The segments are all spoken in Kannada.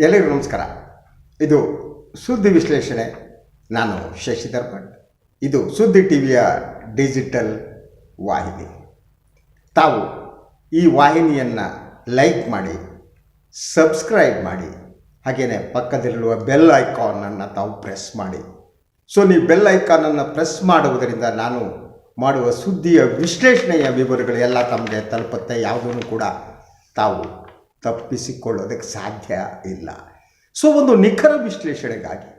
ಎಲ್ಲರಿಗೂ ನಮಸ್ಕಾರ. ಇದು ಸುದ್ದಿ ವಿಶ್ಲೇಷಣೆ. ನಾನು ಶಶಿಧರ್ ಭಟ್ ಇದು ಸುದ್ದಿ ಟಿವಿಯ ಡಿಜಿಟಲ್ ವಾಹಿನಿ. ತಾವು ಈ ವಾಹಿನಿಯನ್ನು ಲೈಕ್ ಮಾಡಿ, ಸಬ್ಸ್ಕ್ರೈಬ್ ಮಾಡಿ ಹಾಗೆಯೇ ಪಕ್ಕದಲ್ಲಿರುವ ಬೆಲ್ ಐಕಾನನ್ನು ತಾವು ಪ್ರೆಸ್ ಮಾಡಿ. ಸೊ, ನೀವು ಬೆಲ್ ಐಕಾನನ್ನು ಪ್ರೆಸ್ ಮಾಡುವುದರಿಂದ ನಾನು ಮಾಡುವ ಸುದ್ದಿಯ ವಿಶ್ಲೇಷಣೆಯ ವಿವರಗಳು ಎಲ್ಲ ತಮಗೆ ತಲುಪುತ್ತೆ. ಯಾವುದನ್ನು ಕೂಡ ತಾವು ತಪ್ಪಿಸಿಕೊಳ್ಳೋದಕ್ಕೆ ಸಾಧ್ಯ ಇಲ್ಲ. ಸೊ ಒಂದು ನಿಖರ ವಿಶ್ಲೇಷಣೆಗಾಗಿ,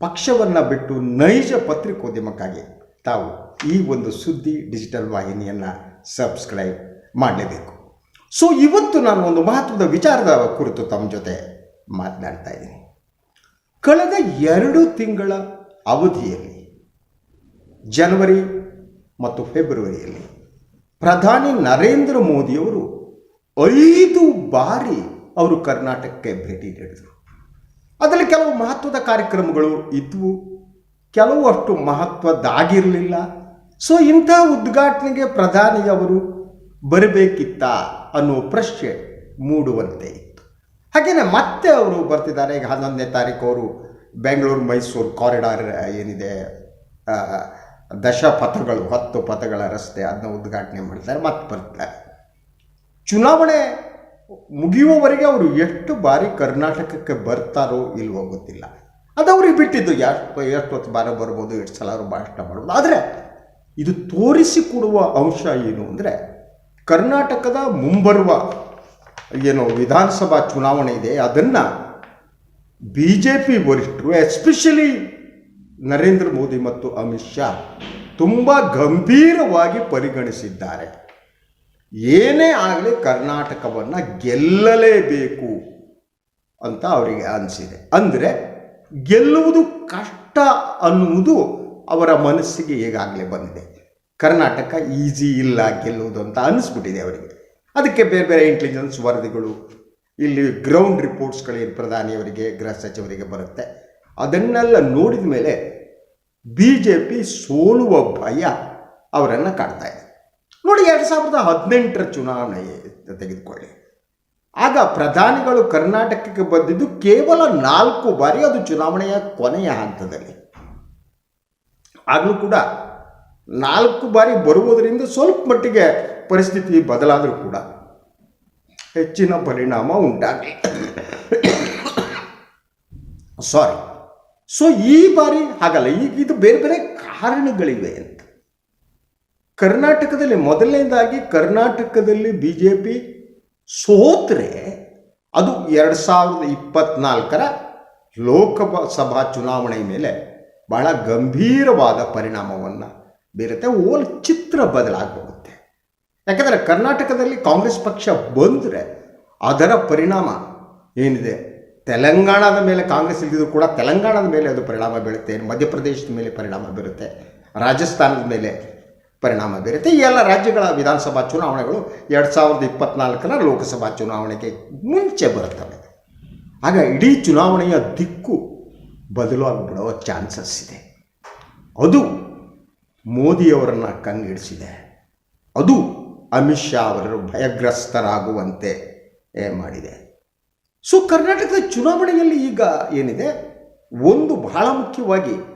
ಪಕ್ಷವನ್ನು ಬಿಟ್ಟು ನೈಜ ಪತ್ರಿಕೋದ್ಯಮಕ್ಕಾಗಿ ತಾವು ಈ ಒಂದು ಸುದ್ದಿ ಡಿಜಿಟಲ್ ವಾಹಿನಿಯನ್ನು ಸಬ್ಸ್ಕ್ರೈಬ್ ಮಾಡಲೇಬೇಕು. ಸೊ ಇವತ್ತು ನಾನು ಒಂದು ಮಹತ್ವದ ವಿಚಾರದ ಕುರಿತು ತಮ್ಮ ಜೊತೆ ಮಾತನಾಡ್ತಾ ಇದ್ದೀನಿ. ಕಳೆದ ಎರಡು ತಿಂಗಳ ಅವಧಿಯಲ್ಲಿ, ಜನವರಿ ಮತ್ತು ಫೆಬ್ರವರಿಯಲ್ಲಿ ಪ್ರಧಾನಿ ನರೇಂದ್ರ ಮೋದಿಯವರು ಐದು ಬಾರಿ ಅವರು ಕರ್ನಾಟಕಕ್ಕೆ ಭೇಟಿ ನೀಡಿದರು. ಅದರಲ್ಲಿ ಕೆಲವು ಮಹತ್ವದ ಕಾರ್ಯಕ್ರಮಗಳು ಇದ್ವು ಕೆಲವು ಅಷ್ಟು ಮಹತ್ವದ್ದಾಗಿರಲಿಲ್ಲ. ಸೊ ಇಂಥ ಉದ್ಘಾಟನೆಗೆ ಪ್ರಧಾನಿಯವರು ಬರಬೇಕಿತ್ತ ಅನ್ನೋ ಪ್ರಶ್ನೆ ಮೂಡುವಂತೆ ಇತ್ತು. ಹಾಗೆಯೇ ಮತ್ತೆ ಅವರು ಬರ್ತಿದ್ದಾರೆ, ಈಗ ಹನ್ನೊಂದನೇ ತಾರೀಕು ಅವರು ಬೆಂಗಳೂರು ಮೈಸೂರು ಕಾರಿಡಾರ್ ಏನಿದೆ ದಶಪಥಗಳು ದಶ ಪಥಗಳು ಹತ್ತು ಪಥಗಳ ರಸ್ತೆ ಅದನ್ನ ಉದ್ಘಾಟನೆ ಮಾಡ್ತಾರೆ ಮತ್ತೆ ಬರ್ತಾರೆ ಚುನಾವಣೆ ಮುಗಿಯುವವರೆಗೆ ಅವರು ಎಷ್ಟು ಬಾರಿ ಕರ್ನಾಟಕಕ್ಕೆ ಬರ್ತಾರೋ ಇಲ್ವೋ ಗೊತ್ತಿಲ್ಲ. ಅದು ಅವ್ರಿಗೆ ಬಿಟ್ಟಿದ್ದು. ಎಷ್ಟು ಎಷ್ಟು ಹೊತ್ತು ಬಾರ ಬರ್ಬೋದು, ಎಷ್ಟು ಸಲ ಅವರು ಭಾಷಣ ಮಾಡ್ಬೋದು. ಆದರೆ ಇದು ತೋರಿಸಿಕೊಡುವ ಅಂಶ ಏನು ಅಂದರೆ ಕರ್ನಾಟಕದ ಮುಂಬರುವ ಏನು ವಿಧಾನಸಭಾ ಚುನಾವಣೆ ಇದೆ, ಅದನ್ನು ಬಿ ಜೆ ಪಿ ವರಿಷ್ಠರು, ಎಸ್ಪೆಷಲಿ ನರೇಂದ್ರ ಮೋದಿ ಮತ್ತು ಅಮಿತ್ ಶಾ, ತುಂಬ ಗಂಭೀರವಾಗಿ ಪರಿಗಣಿಸಿದ್ದಾರೆ. ಏನೇ ಆಗಲಿ ಕರ್ನಾಟಕವನ್ನು ಗೆಲ್ಲಲೇಬೇಕು ಅಂತ ಅವರಿಗೆ ಅನಿಸಿದೆ. ಅಂದರೆ ಗೆಲ್ಲುವುದು ಕಷ್ಟ ಅನ್ನುವುದು ಅವರ ಮನಸ್ಸಿಗೆ ಈಗಾಗಲೇ ಬಂದಿದೆ. ಕರ್ನಾಟಕ ಈಸಿ ಇಲ್ಲ ಗೆಲ್ಲುವುದು ಅಂತ ಅನಿಸ್ಬಿಟ್ಟಿದೆ ಅವರಿಗೆ. ಅದಕ್ಕೆ ಬೇರೆ ಬೇರೆ ಇಂಟೆಲಿಜೆನ್ಸ್ ವರದಿಗಳು, ಇಲ್ಲಿ ಗ್ರೌಂಡ್ ರಿಪೋರ್ಟ್ಸ್ಗಳೇನು ಪ್ರಧಾನಿಯವರಿಗೆ ಗೃಹ ಸಚಿವರಿಗೆ ಬರುತ್ತೆ. ಅದನ್ನೆಲ್ಲ ನೋಡಿದ ಮೇಲೆ ಬಿ ಜೆ ಪಿ ಸೋಲುವ ಭಯ ಅವರನ್ನು ಕಾಡ್ತಾ ಇದೆ. ನೋಡಿ ಎರಡು ಸಾವಿರದ ಹದಿನೆಂಟರ ಚುನಾವಣೆ ತೆಗೆದುಕೊಳ್ಳಿ. ಆಗ ಪ್ರಧಾನಿಗಳು ಕರ್ನಾಟಕಕ್ಕೆ ಬಂದಿದ್ದು ಕೇವಲ ನಾಲ್ಕು ಬಾರಿ ಅದು ಚುನಾವಣೆಯ ಕೊನೆಯ ಹಂತದಲ್ಲಿ. ಆಗಲೂ ಕೂಡ ನಾಲ್ಕು ಬಾರಿ ಬರುವುದರಿಂದ ಸ್ವಲ್ಪ ಮಟ್ಟಿಗೆ ಪರಿಸ್ಥಿತಿ ಬದಲಾದರೂ ಕೂಡ ಹೆಚ್ಚಿನ ಪರಿಣಾಮ ಉಂಟಾಗಲಿ. ಸಾರಿ ಸೊ ಈ ಬಾರಿ ಹಾಗಲ್ಲ. ಈಗ ಇದು ಬೇರೆ ಬೇರೆ ಕಾರಣಗಳಿವೆ ಅಂತ. ಕರ್ನಾಟಕದಲ್ಲಿ ಮೊದಲನೇದಾಗಿ ಕರ್ನಾಟಕದಲ್ಲಿ ಬಿ ಜೆ ಪಿ ಸೋತ್ರೆ ಅದು ಎರಡು ಸಾವಿರದ ಇಪ್ಪತ್ನಾಲ್ಕರ ಲೋಕಸಭಾ ಚುನಾವಣೆ ಮೇಲೆ ಬಹಳ ಗಂಭೀರವಾದ ಪರಿಣಾಮವನ್ನು ಬೀರುತ್ತೆ. ಓಲ್ ಚಿತ್ರ ಬದಲಾಗಬಹುದು ಯಾಕಂದರೆ ಕರ್ನಾಟಕದಲ್ಲಿ ಕಾಂಗ್ರೆಸ್ ಪಕ್ಷ ಬಂದರೆ ಅದರ ಪರಿಣಾಮ ಏನಿದೆ? ತೆಲಂಗಾಣದ ಮೇಲೆ ಕಾಂಗ್ರೆಸ್ ಇಲ್ಲದಿದ್ದು ಕೂಡ ತೆಲಂಗಾಣದ ಮೇಲೆ ಅದು ಪರಿಣಾಮ ಬೀಳುತ್ತೆ. ಮಧ್ಯಪ್ರದೇಶದ ಮೇಲೆ ಪರಿಣಾಮ ಬೀರುತ್ತೆ ರಾಜಸ್ಥಾನದ ಮೇಲೆ ಪರಿಣಾಮ ಬೀರುತ್ತೆ. ಈ ಎಲ್ಲ ರಾಜ್ಯಗಳ ವಿಧಾನಸಭಾ ಚುನಾವಣೆಗಳು ಎರಡು ಸಾವಿರದ ಇಪ್ಪತ್ನಾಲ್ಕರ ಲೋಕಸಭಾ ಚುನಾವಣೆಗೆ ಮುಂಚೆ ಬರುತ್ತವೆ. ಆಗ ಇಡೀ ಚುನಾವಣೆಯ ದಿಕ್ಕು ಬದಲಾಗಿಬಿಡೋ ಚಾನ್ಸಸ್ ಇದೆ. ಅದು ಮೋದಿಯವರನ್ನು ಕಂಗಿಡಿಸಿದೆ ಅದು ಅಮಿತ್ ಶಾ ಅವರು ಭಯಗ್ರಸ್ತರಾಗುವಂತೆ ಮಾಡಿದೆ. ಸೊ, ಕರ್ನಾಟಕದ ಚುನಾವಣೆಯಲ್ಲಿ ಈಗ ಏನಿದೆ? ಒಂದು ಬಹಳ ಮುಖ್ಯವಾಗಿ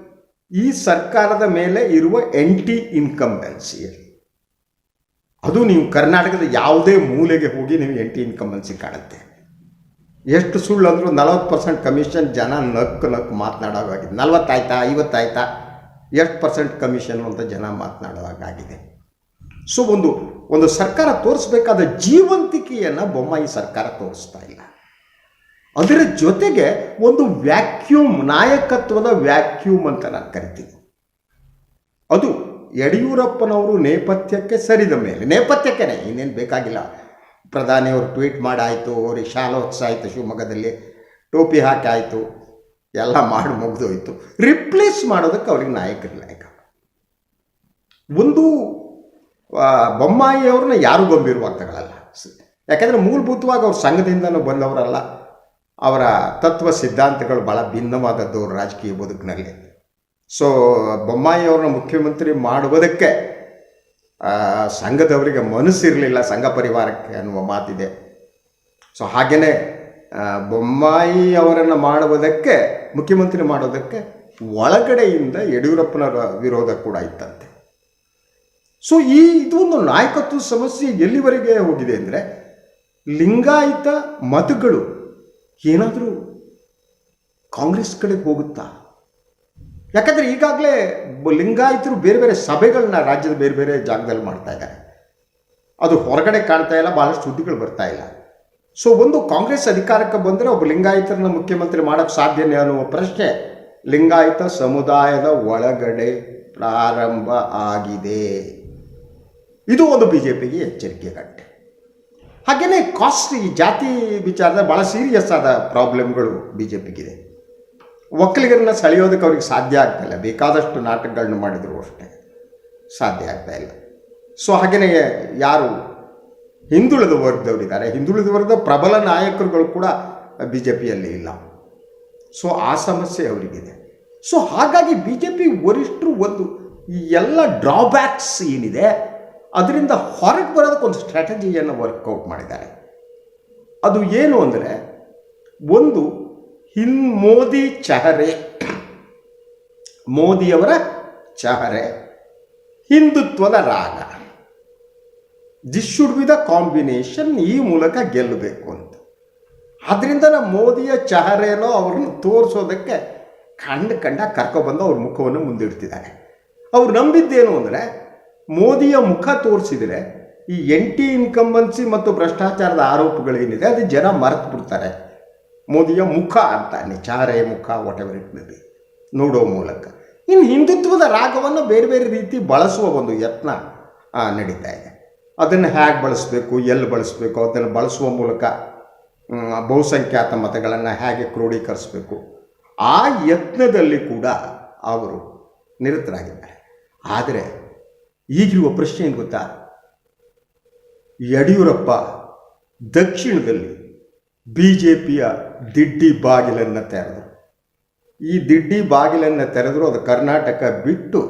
ಈ ಸರ್ಕಾರದ ಮೇಲೆ ಇರುವ ಎಂಟಿ ಇನ್ಕಂಬೆನ್ಸಿ ಅದು ನೀವು ಕರ್ನಾಟಕದ ಯಾವುದೇ ಮೂಲೆಗೆ ಹೋಗಿ ನೀವು ಎಂಟಿ ಇನ್ಕಂಬೆನ್ಸಿ ಕಾಣುತ್ತೆ. ಎಷ್ಟು ಸುಳ್ಳು ಅಂದರೂ ನಲವತ್ತು ಪರ್ಸೆಂಟ್ ಕಮಿಷನ್ ಜನ ನಕ್ಕು ನಕ್ಕು ಮಾತನಾಡೋವಾಗಿದೆ ನಲವತ್ತಾಯ್ತಾ, ಐವತ್ತಾಯ್ತಾ? ಎಷ್ಟು ಪರ್ಸೆಂಟ್ ಕಮಿಷನ್ ಅಂತ ಜನ ಮಾತನಾಡೋವಾಗಿದೆ ಸೊ ಒಂದು ಒಂದು ಸರ್ಕಾರ ತೋರಿಸ್ಬೇಕಾದ ಜೀವಂತಿಕೆಯನ್ನು ಬೊಮ್ಮಾಯಿ ಸರ್ಕಾರ ತೋರಿಸ್ತಾ ಇಲ್ಲ. ಅದರ ಜೊತೆಗೆ ಒಂದು ವ್ಯಾಕ್ಯೂಮ್, ನಾಯಕತ್ವದ ವ್ಯಾಕ್ಯೂಮ್ ಅಂತ ನಾನು ಕರಿತೀನಿ. ಅದು ಯಡಿಯೂರಪ್ಪನವರು ನೇಪಥ್ಯಕ್ಕೆ ಸರಿದ ಮೇಲೆ. ನೇಪಥ್ಯಕ್ಕೇನೆ, ಇನ್ನೇನು ಬೇಕಾಗಿಲ್ಲ. ಪ್ರಧಾನಿಯವರು ಟ್ವೀಟ್ ಮಾಡಾಯಿತು, ಅವ್ರಿಗೆ ಶಾಲೋತ್ಸವ ಆಯಿತು ಶಿವಮೊಗ್ಗದಲ್ಲಿ. ಟೋಪಿ ಹಾಕಿ ಆಯಿತು, ಎಲ್ಲ ಮಾಡಿ ಮುಗಿದೋಯ್ತು. ರಿಪ್ಲೇಸ್ ಮಾಡೋದಕ್ಕೆ ಅವ್ರಿಗೆ ನಾಯಕರಿಲ್ಲ ನಾಯಕ. ಒಂದು ಬೊಮ್ಮಾಯಿಯವ್ರನ್ನ ಯಾರೂ ಗಂಭೀರವಾಗಿ ತಗೊಳ್ಳಲ್ಲ ಯಾಕಂದರೆ ಮೂಲಭೂತವಾಗಿ ಅವ್ರ ಸಂಘದಿಂದನೂ ಬಂದವರಲ್ಲ. ಅವರ ತತ್ವ ಸಿದ್ಧಾಂತಗಳು ಭಾಳ ಭಿನ್ನವಾದದ್ದು ರಾಜಕೀಯ ಬದುಕಿನಲ್ಲಿ. ಸೊ ಬೊಮ್ಮಾಯಿಯವ್ರನ್ನ ಮುಖ್ಯಮಂತ್ರಿ ಮಾಡುವುದಕ್ಕೆ ಸಂಘದವರಿಗೆ ಮನಸ್ಸಿರಲಿಲ್ಲ ಸಂಘ ಪರಿವಾರಕ್ಕೆ ಅನ್ನುವ ಮಾತಿದೆ. ಸೊ ಹಾಗೆಯೇ ಬೊಮ್ಮಾಯಿ ಅವರನ್ನು ಮಾಡುವುದಕ್ಕೆ, ಮುಖ್ಯಮಂತ್ರಿ ಮಾಡೋದಕ್ಕೆ ಒಳಗಡೆಯಿಂದ ಯಡಿಯೂರಪ್ಪನ ವಿರೋಧ ಕೂಡ ಇತ್ತಂತೆ. ಸೊ ಈ, ಇದು ಒಂದು ನಾಯಕತ್ವ ಸಮಸ್ಯೆ ಎಲ್ಲಿವರೆಗೆ ಹೋಗಿದೆ ಅಂದರೆ, ಲಿಂಗಾಯತ ಮತಗಳು ಏನಾದರೂ ಕಾಂಗ್ರೆಸ್ ಕಡೆಗೆ ಹೋಗುತ್ತಾ? ಯಾಕಂದರೆ ಈಗಾಗಲೇ ಲಿಂಗಾಯತರು ಬೇರೆ ಬೇರೆ ಸಭೆಗಳನ್ನ ರಾಜ್ಯದ ಬೇರೆ ಬೇರೆ ಜಾಗದಲ್ಲಿ ಮಾಡ್ತಾ ಇದ್ದಾರೆ. ಅದು ಹೊರಗಡೆ ಕಾಣ್ತಾ ಇಲ್ಲ ಭಾಳಷ್ಟು ಸುದ್ದಿಗಳು ಬರ್ತಾ ಇಲ್ಲ. ಸೊ ಒಂದು ಕಾಂಗ್ರೆಸ್ ಅಧಿಕಾರಕ್ಕೆ ಬಂದರೆ ಒಬ್ಬ ಲಿಂಗಾಯತರನ್ನ ಮುಖ್ಯಮಂತ್ರಿ ಮಾಡೋಕ್ಕೆ ಸಾಧ್ಯನೇ ಅನ್ನುವ ಪ್ರಶ್ನೆ ಲಿಂಗಾಯತ ಸಮುದಾಯದ ಒಳಗಡೆ ಪ್ರಾರಂಭ ಆಗಿದೆ. ಇದು ಒಂದು ಬಿ ಜೆ ಪಿಗೆ ಎಚ್ಚರಿಕೆ ಗಂಟೆ. ಹಾಗೆಯೇ ಕಾಸ್ಟ್ ಈ ಜಾತಿ ವಿಚಾರದ ಭಾಳ ಸೀರಿಯಸ್ ಆದ ಪ್ರಾಬ್ಲಮ್ಗಳು ಬಿ ಜೆ ಪಿಗಿದೆ ಒಕ್ಕಲಿಗರನ್ನ ಸೆಳೆಯೋದಕ್ಕೆ ಅವ್ರಿಗೆ ಸಾಧ್ಯ ಆಗ್ತಾ ಇಲ್ಲ. ಬೇಕಾದಷ್ಟು ನಾಟಕಗಳನ್ನ ಮಾಡಿದ್ರು ಅಷ್ಟೇ. ಸಾಧ್ಯ ಆಗ್ತಾ ಇಲ್ಲ. ಸೊ ಹಾಗೆಯೇ ಯಾರು ಹಿಂದುಳಿದ ವರ್ಗದವರಿದ್ದಾರೆ ಹಿಂದುಳಿದ ವರ್ಗದ ಪ್ರಬಲ ನಾಯಕರುಗಳು ಕೂಡ ಬಿ ಜೆ ಪಿಯಲ್ಲಿ ಇಲ್ಲ. ಸೊ ಆ ಸಮಸ್ಯೆ ಅವರಿಗಿದೆ. ಸೊ ಹಾಗಾಗಿ ಬಿ ಜೆ ಪಿ ವರಿಷ್ಠರು ಒಂದು ಈ ಎಲ್ಲ ಡ್ರಾಬ್ಯಾಕ್ಸ್ ಏನಿದೆ ಅದರಿಂದ ಹೊರಗೆ ಬರೋದಕ್ಕೊಂದು ಸ್ಟ್ರಾಟಜಿಯನ್ನು ವರ್ಕೌಟ್ ಮಾಡಿದ್ದಾರೆ. ಅದು ಏನು ಅಂದರೆ, ಒಂದು ಹಿನ್ ಮೋದಿ ಚಹರೆ. ಮೋದಿಯವರ ಚಹರೆ. ಹಿಂದುತ್ವದ ರಾಗ. This should be the combination ಈ ಮೂಲಕ ಗೆಲ್ಲಬೇಕು ಅಂತ. ಅದರಿಂದ ನಮ್ಮ ಮೋದಿಯ ಚಹರೆನೋ ಅವ್ರನ್ನ ತೋರಿಸೋದಕ್ಕೆ ಕಂಡು ಕಂಡ ಕರ್ಕೊಬಂದು ಅವ್ರ ಮುಖವನ್ನು ಮುಂದಿಡ್ತಿದ್ದಾರೆ. ಅವ್ರು ನಂಬಿದ್ದೇನು ಅಂದರೆ ಮೋದಿಯ ಮುಖ ತೋರಿಸಿದರೆ ಈ ಎಂಟಿ ಇನ್ಕಂಬನ್ಸಿ ಮತ್ತು ಭ್ರಷ್ಟಾಚಾರದ ಆರೋಪಗಳೇನಿದೆ, ಅದು ಜನ ಮರೆತು ಬಿಡ್ತಾರೆ. ಮೋದಿಯ ಮುಖ ಅಂತ ಚಾರೆ ಮುಖ whatever it may be ನೋಡೋ ಮೂಲಕ. ಇನ್ನು ಹಿಂದುತ್ವದ ರಾಗವನ್ನು ಬೇರೆ ಬೇರೆ ರೀತಿ ಬಳಸುವ ಒಂದು ಯತ್ನ ನಡೀತಾ ಇದೆ. ಅದನ್ನು ಹೇಗೆ ಬಳಸಬೇಕು, ಎಲ್ಲಿ ಬಳಸಬೇಕು, ಅದನ್ನು ಬಳಸುವ ಮೂಲಕ ಬಹುಸಂಖ್ಯಾತ ಮತಗಳನ್ನು ಹೇಗೆ ಕ್ರೋಢೀಕರಿಸಬೇಕು ಆ ಯತ್ನದಲ್ಲಿ ಕೂಡ ಅವರು ನಿರತರಾಗಿದ್ದಾರೆ. ಆದರೆ ಈಗಿರುವ ಪ್ರಶ್ನೆ ಏನು ಗೊತ್ತಾ? ಯಡಿಯೂರಪ್ಪ ದಕ್ಷಿಣದಲ್ಲಿ ಬಿ ಜೆ ಪಿಯ ದಿಡ್ಡಿ ಬಾಗಿಲನ್ನು ತೆರೆದರು. ಈ ದಿಡ್ಡಿ ಬಾಗಿಲನ್ನು ತೆರೆದರೂ ಅದು ಕರ್ನಾಟಕ ಬಿಟ್ಟು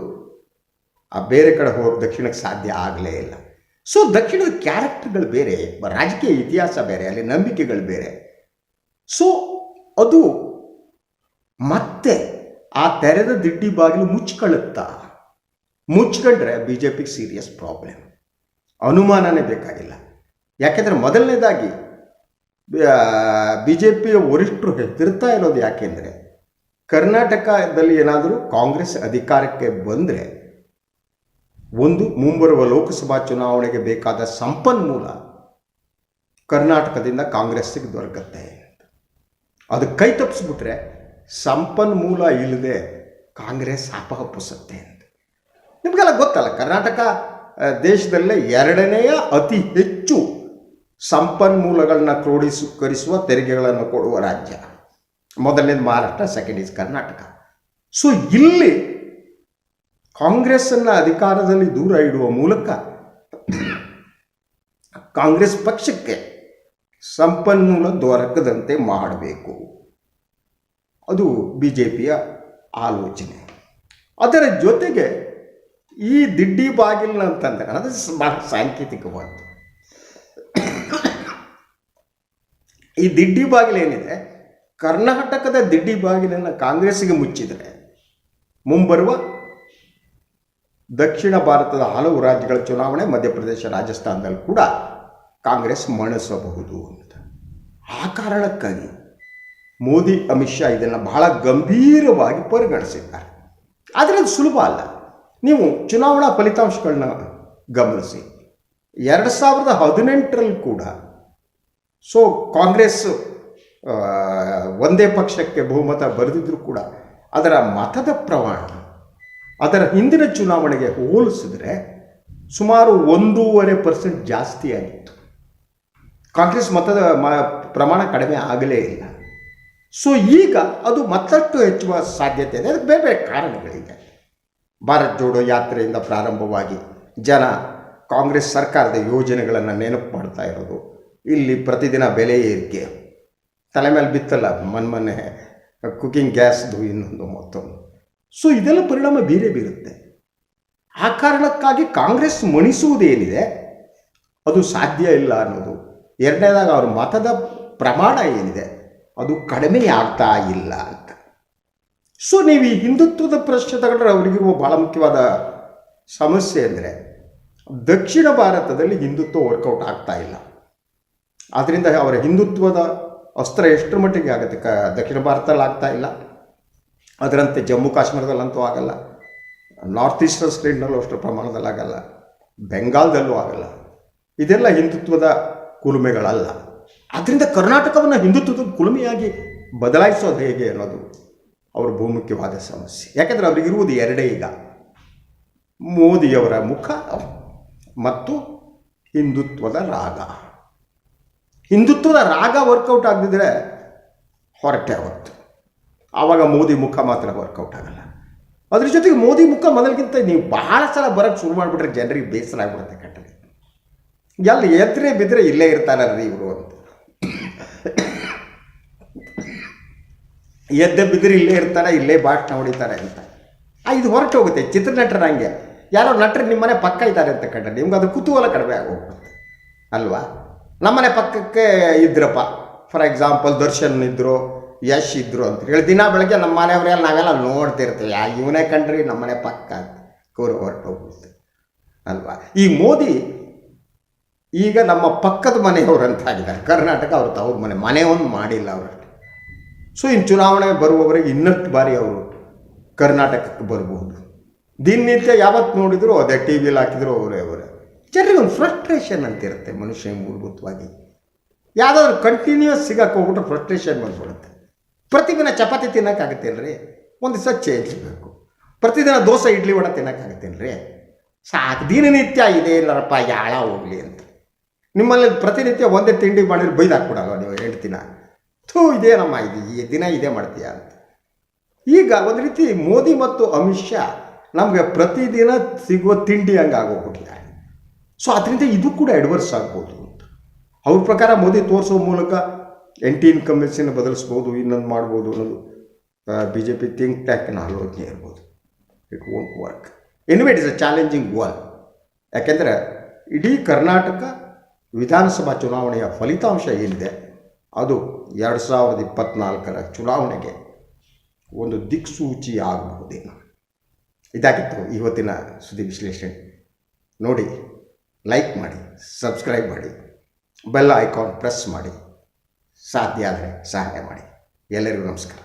ಆ ಬೇರೆ ಕಡೆ ಹೋಗಿ ದಕ್ಷಿಣಕ್ಕೆ ಸಾಧ್ಯ ಆಗಲೇ ಇಲ್ಲ. ಸೊ ದಕ್ಷಿಣದ ಕ್ಯಾರೆಕ್ಟರ್ಗಳು ಬೇರೆ, ರಾಜಕೀಯ ಇತಿಹಾಸ ಬೇರೆ, ಅಲ್ಲಿ ನಂಬಿಕೆಗಳು ಬೇರೆ. ಸೊ ಅದು ಮತ್ತೆ ಆ ತೆರೆದ ದಿಡ್ಡಿ ಬಾಗಿಲು ಮುಚ್ಕೊಳ್ಳುತ್ತಾ? ಮುಚ್ಕೊಂಡ್ರೆ ಬಿ ಜೆ ಪಿಗೆ ಸೀರಿಯಸ್ ಪ್ರಾಬ್ಲಮ್ ಅನುಮಾನನೇ ಬೇಕಾಗಿಲ್ಲ. ಯಾಕೆಂದರೆ ಮೊದಲನೇದಾಗಿ ಬಿ ಜೆ ಪಿಯ ವರಿಷ್ಠರು ಹೆದರ್ತಾ ಇರೋದು ಯಾಕೆಂದರೆ, ಕರ್ನಾಟಕದಲ್ಲಿ ಏನಾದರೂ ಕಾಂಗ್ರೆಸ್ ಅಧಿಕಾರಕ್ಕೆ ಬಂದರೆ, ಒಂದು ಮುಂಬರುವ ಲೋಕಸಭಾ ಚುನಾವಣೆಗೆ ಬೇಕಾದ ಸಂಪನ್ಮೂಲ ಕರ್ನಾಟಕದಿಂದ ಕಾಂಗ್ರೆಸ್ಸಿಗೆ ದೊರಕತ್ತೆ. ಅದು ಕೈ ತಪ್ಪಿಸ್ಬಿಟ್ರೆ ಸಂಪನ್ಮೂಲ ಇಲ್ಲದೆ ಕಾಂಗ್ರೆಸ್ ಅಪಹಪ್ಪಿಸುತ್ತೆ ನಿಮಗೆಲ್ಲ ಗೊತ್ತಲ್ಲ, ಕರ್ನಾಟಕ ದೇಶದಲ್ಲೇ ಎರಡನೆಯ ಅತಿ ಹೆಚ್ಚು ಸಂಪನ್ಮೂಲಗಳನ್ನ ಕ್ರೋಢೀಕರಿಸುವ ತೆರಿಗೆಗಳನ್ನು ಕೊಡುವ ರಾಜ್ಯ. ಮೊದಲನೇದು Maharashtra second is Karnataka. So ಇಲ್ಲಿ ಕಾಂಗ್ರೆಸ್ಸನ್ನು ಅಧಿಕಾರದಲ್ಲಿ ದೂರ ಇಡುವ ಮೂಲಕ ಕಾಂಗ್ರೆಸ್ ಪಕ್ಷಕ್ಕೆ ಸಂಪನ್ಮೂಲ ದೊರಕದಂತೆ ಮಾಡಬೇಕು. ಅದು ಬಿ ಜೆ ಪಿಯ ಆಲೋಚನೆ. ಅದರ ಜೊತೆಗೆ ಈ ದಿಡ್ಡಿ ಬಾಗಿಲು ಅಂತಂದ್ರೆ, ಅದು ಬಹಳ ಸಾಂಕೇತಿಕವಾದ್ದು. ಈ ದಿಡ್ಡಿ ಬಾಗಿಲು ಏನಿದೆ, ಕರ್ನಾಟಕದ ದಿಡ್ಡಿ ಬಾಗಿಲನ್ನು ಕಾಂಗ್ರೆಸ್ಸಿಗೆ ಮುಚ್ಚಿದರೆ, ಮುಂಬರುವ ದಕ್ಷಿಣ ಭಾರತದ ಹಲವು ರಾಜ್ಯಗಳ ಚುನಾವಣೆ, ಮಧ್ಯಪ್ರದೇಶ, ರಾಜಸ್ಥಾನದಲ್ಲಿ ಕೂಡ ಕಾಂಗ್ರೆಸ್ ಮಣಿಸಬಹುದು ಅಂತ ಆ ಕಾರಣಕ್ಕಾಗಿ ಮೋದಿ, ಅಮಿತ್ ಶಾ ಇದನ್ನು ಬಹಳ ಗಂಭೀರವಾಗಿ ಪರಿಗಣಿಸಿದ್ದಾರೆ. ಆದರೆ ಅದು ಸುಲಭ ಅಲ್ಲ. ನೀವು ಚುನಾವಣಾ ಫಲಿತಾಂಶಗಳನ್ನ ಗಮನಿಸಿ. ಎರಡು ಸಾವಿರದ ಹದಿನೆಂಟರಲ್ಲಿ ಕೂಡ, ಸೊ ಕಾಂಗ್ರೆಸ್ ಒಂದೇ ಪಕ್ಷಕ್ಕೆ ಬಹುಮತ ಬರೆದಿದ್ರೂ ಕೂಡ, ಅದರ ಮತದ ಪ್ರಮಾಣ, ಅದರ ಹಿಂದಿನ ಚುನಾವಣೆಗೆ ಹೋಲಿಸಿದ್ರೆ ಸುಮಾರು ಒಂದೂವರೆ ಪರ್ಸೆಂಟ್ ಜಾಸ್ತಿ ಆಗಿತ್ತು. ಕಾಂಗ್ರೆಸ್ ಮತದ ಮ, ಪ್ರಮಾಣ ಕಡಿಮೆ ಆಗಲೇ ಇಲ್ಲ. ಸೊ ಈಗ ಅದು ಮತ್ತಷ್ಟು ಹೆಚ್ಚುವ ಸಾಧ್ಯತೆ ಇದೆ. ಅದಕ್ಕೆ ಬೇರೆ ಬೇರೆ ಕಾರಣಗಳಿದೆ. ಭಾರತ್ ಜೋಡೋ ಯಾತ್ರೆಯಿಂದ ಪ್ರಾರಂಭವಾಗಿ ಜನ ಕಾಂಗ್ರೆಸ್ ಸರ್ಕಾರದ ಯೋಜನೆಗಳನ್ನು ನೆನಪು ಮಾಡ್ತಾ ಇರೋದು. ಇಲ್ಲಿ ಪ್ರತಿದಿನ ಬೆಲೆ ಏರಿಕೆ. ತಲೆ ಮೇಲೆ ಬಿತ್ತಲ್ಲ ಮೊನ್ನೆ ಕುಕಿಂಗ್ ಗ್ಯಾಸ್ದು ಇನ್ನೊಂದು ಮತ್ತೊಂದು ಸೊ ಇದೆಲ್ಲ ಪರಿಣಾಮ ಬೇರೆ ಬೀರುತ್ತೆ. ಆ ಕಾರಣಕ್ಕಾಗಿ ಕಾಂಗ್ರೆಸ್ ಮಣಿಸುವುದೇನಿದೆ? ಅದು ಸಾಧ್ಯ ಇಲ್ಲ ಅನ್ನೋದು. ಎರಡನೇದಾಗ ಅವ್ರ ಮತದ ಪ್ರಮಾಣ ಏನಿದೆ? ಅದು ಕಡಿಮೆ ಆಗ್ತಾ ಇಲ್ಲ ಅಂತ. ಸೊ ನೀವು ಈ ಹಿಂದುತ್ವದ ಪ್ರಶ್ನೆ ತಗೊಂಡ್ರೆ ಅವರಿಗಿರುವ ಭಾಳ ಮುಖ್ಯವಾದ ಸಮಸ್ಯೆ ಅಂದರೆ ದಕ್ಷಿಣ ಭಾರತದಲ್ಲಿ ಹಿಂದುತ್ವ ವರ್ಕೌಟ್ ಆಗ್ತಾ ಇಲ್ಲ. ಆದ್ದರಿಂದ ಅವರ ಹಿಂದುತ್ವದ ಅಸ್ತ್ರ ಎಷ್ಟರ ಮಟ್ಟಿಗೆ ಆಗುತ್ತೆ? ಕ ದಕ್ಷಿಣ ಭಾರತದಲ್ಲಿ ಆಗ್ತಾ ಇಲ್ಲ. ಅದರಂತೆ ಜಮ್ಮು ಕಾಶ್ಮೀರದಲ್ಲಂತೂ ಆಗಲ್ಲ. ನಾರ್ತ್ ಈಸ್ಟರ್ನ್ ಸ್ಟೇಟ್ನಲ್ಲೂ ಅಷ್ಟು ಪ್ರಮಾಣದಲ್ಲಿ ಆಗಲ್ಲ. ಬೆಂಗಾಲ್ದಲ್ಲೂ ಆಗಲ್ಲ. ಇದೆಲ್ಲ ಹಿಂದುತ್ವದ ಕುಲುಮೆಗಳಲ್ಲ. ಆದ್ದರಿಂದ ಕರ್ನಾಟಕವನ್ನು ಹಿಂದುತ್ವದ ಕುಲುಮೆಯಾಗಿ ಬದಲಾಯಿಸೋದು ಹೇಗೆ ಅನ್ನೋದು ಅವರ ಬಹುಮುಖ್ಯವಾದ ಸಮಸ್ಯೆ. ಯಾಕೆಂದರೆ ಅವರಿಗಿರುವುದು ಎರಡೇ ಈಗ. ಮೋದಿಯವರ ಮುಖ ಮತ್ತು ಹಿಂದುತ್ವದ ರಾಗ. ಹಿಂದುತ್ವದ ರಾಗ ವರ್ಕೌಟ್ ಆಗದಿದ್ರೆ ಹೊರಟೆ ಅವತ್ತು ಆವಾಗ ಮೋದಿ ಮುಖ ಮಾತ್ರ ವರ್ಕೌಟ್ ಆಗಲ್ಲ. ಅದ್ರ ಜೊತೆಗೆ ಮೋದಿ ಮುಖ ಮೊದಲಿಗಿಂತ ನೀವು ಬಹಳ ಸಲ ಬರೋಕ್ಕೆ ಶುರು ಮಾಡಿಬಿಟ್ರೆ ಜನರಿಗೆ ಬೇಸರ ಆಗ್ಬಿಡುತ್ತೆ ಕಟ್ಟಲಿ ಎಲ್ಲಿ ಎದ್ರೆ ಬಿದ್ದರೆ ಇಲ್ಲೇ ಇರ್ತಾರಲ್ರಿ ಇವರು ಅಂತ. ಎದ್ದೆ ಬಿದ್ದರೆ ಇಲ್ಲೇ ಇರ್ತಾರೆ ಇಲ್ಲೇ ಭಾಷಣ ಹೊಡಿತಾರೆ ಅಂತ. ಇದು ಹೊರಟು ಹೋಗುತ್ತೆ, ಚಿತ್ರನಟರ ಹಂಗೆ. ಯಾರೋ ನಟರು ನಿಮ್ಮನೆ ಪಕ್ಕ ಇದ್ದಾರೆ ಅಂತ ಕಂಡ್ರೆ, ನಿಮ್ಗೆ ಅದು ಕುತೂಹಲ ಕಡಿಮೆ ಆಗೋಗ್ಬಿಡುತ್ತೆ. ಅಲ್ವಾ? ನಮ್ಮನೆ ಪಕ್ಕಕ್ಕೆ ಇದ್ರಪ್ಪ. ಫಾರ್ ಎಕ್ಸಾಂಪಲ್ ದರ್ಶನ್ ಇದ್ದರು ಯಶ್ ಇದ್ದರು ಅಂತ ಹೇಳಿ, ದಿನ ಬೆಳಗ್ಗೆ ನಮ್ಮ ಮನೆಯವರೆಲ್ಲ ನಾವೆಲ್ಲ ನೋಡ್ತಿರ್ತೀವಿ ಯಾ ಇವನೇ ಕಂಡ್ರಿ ನಮ್ಮನೆ ಪಕ್ಕ ಅಂತ ಕೂರು ಹೊರಟು ಹೋಗ್ಬಿಡುತ್ತೆ. ಅಲ್ವಾ? ಈ ಮೋದಿ ಈಗ ನಮ್ಮ ಪಕ್ಕದ ಮನೆಯವರು ಅಂತ ಆಗಿದ್ದಾರೆ. ಕರ್ನಾಟಕ ಅವ್ರ ತವ್ರ ಮನೆ ಮನೆ ಒಂದು ಮಾಡಿಲ್ಲ ಅವರಷ್ಟೇ ಸೊ ಇನ್ನು ಚುನಾವಣೆ ಬರುವವರೆಗೆ ಇನ್ನಷ್ಟು ಬಾರಿ ಅವರು ಕರ್ನಾಟಕಕ್ಕೆ ಬರಬಹುದು. ದಿನನಿತ್ಯ ಯಾವತ್ತು ನೋಡಿದ್ರು ಅದೇ ಟಿ ವಿಲಿ ಹಾಕಿದ್ರು ಅವರೇ ಅವರೇ. ಜನರಿಗೆ ಒಂದು ಫ್ರಸ್ಟ್ರೇಷನ್ ಅಂತ ಇರುತ್ತೆ ಮನುಷ್ಯ ಮೂಲಭೂತವಾಗಿ. ಯಾವುದಾದ್ರು ಕಂಟಿನ್ಯೂಸ್ ಸಿಗಕ್ಕೆ ಹೋಗ್ಬಿಟ್ರೆ ಫ್ರಸ್ಟ್ರೇಷನ್ ಬಂದ್ಬಿಡುತ್ತೆ. ಪ್ರತಿದಿನ ಚಪಾತಿ ತಿನ್ನೋಕ್ಕಾಗತ್ತೇನ್ರಿ ಒಂದು ದಿವಸ ಚೇಂಜ್ ಪ್ರತಿದಿನ ದೋಸೆ, ಇಡ್ಲಿ, ವಡೆ ತಿನ್ನೋಕ್ಕಾಗತ್ತೇನ್ರಿ ಸಾಕು. ದಿನನಿತ್ಯ ಇದೇ ಇಲ್ಲರಪ್ಪ ಯಾಳ ಹೋಗಲಿ ಅಂತ. ನಿಮ್ಮಲ್ಲಿ ಪ್ರತಿನಿತ್ಯ ಒಂದೇ ತಿಂಡಿ ಮಾಡಿದ್ರೆ ಬೈದಾಕ್ಬಿಡಲ್ಲ ನೀವು ಹೇಳ್ತೀನ ಥೂ ಇದೇನಮ್ಮ ಇದು, ಈ ದಿನ ಇದೇ ಮಾಡ್ತೀಯಾ ಅಂತ. ಈಗ ಒಂದು ರೀತಿ ಮೋದಿ ಮತ್ತು ಅಮಿತ್ ಶಾ ನಮಗೆ ಪ್ರತಿದಿನ ಸಿಗುವ ತಿಂಡಿ ಹಂಗೆ ಆಗೋಗ್ಬಿಟ್ಟಿಲ್ಲ ಸೊ ಅದರಿಂದ ಇದು ಕೂಡ ಎಡ್ವರ್ಸ್ ಆಗ್ಬೋದು ಅಂತ. ಅವ್ರ ಪ್ರಕಾರ ಮೋದಿ ತೋರಿಸೋ ಮೂಲಕ ಎಂಟಿ ಇನ್ಕಮೆನ್ಸಿನ ಬದಲಿಸ್ಬೋದು, ಇನ್ನೊಂದು ಮಾಡ್ಬೋದು ಅನ್ನೋದು ಬಿ ಜೆ ಪಿ ಥಿಂಕ್ ಟ್ಯಾಕ್ನ ಆಲೋಚನೆ ಇರ್ಬೋದು. It won't work anyway is a challenging wall ಯಾಕೆಂದರೆ ಇಡೀ ಕರ್ನಾಟಕ ವಿಧಾನಸಭಾ ಚುನಾವಣೆಯ ಫಲಿತಾಂಶ ಏನಿದೆ? ಅದು ಎರಡು ಸಾವಿರದ ಇಪ್ಪತ್ತ್ನಾಲ್ಕರ ಚುನಾವಣೆಗೆ ಒಂದು ದಿಕ್ಸೂಚಿ ಆಗಬಹುದೇನು. ಇದಾಗಿತ್ತು ಇವತ್ತಿನ ಸುದ್ದಿ ವಿಶ್ಲೇಷಣೆ. ನೋಡಿ ಲೈಕ್ ಮಾಡಿ ಸಬ್ಸ್ಕ್ರೈಬ್ ಮಾಡಿ ಬೆಲ್ ಐಕಾನ್ ಪ್ರೆಸ್ ಮಾಡಿ, ಸಾಧ್ಯ ಆದರೆ ಸಹಾಯ ಮಾಡಿ. ಎಲ್ಲರಿಗೂ ನಮಸ್ಕಾರ.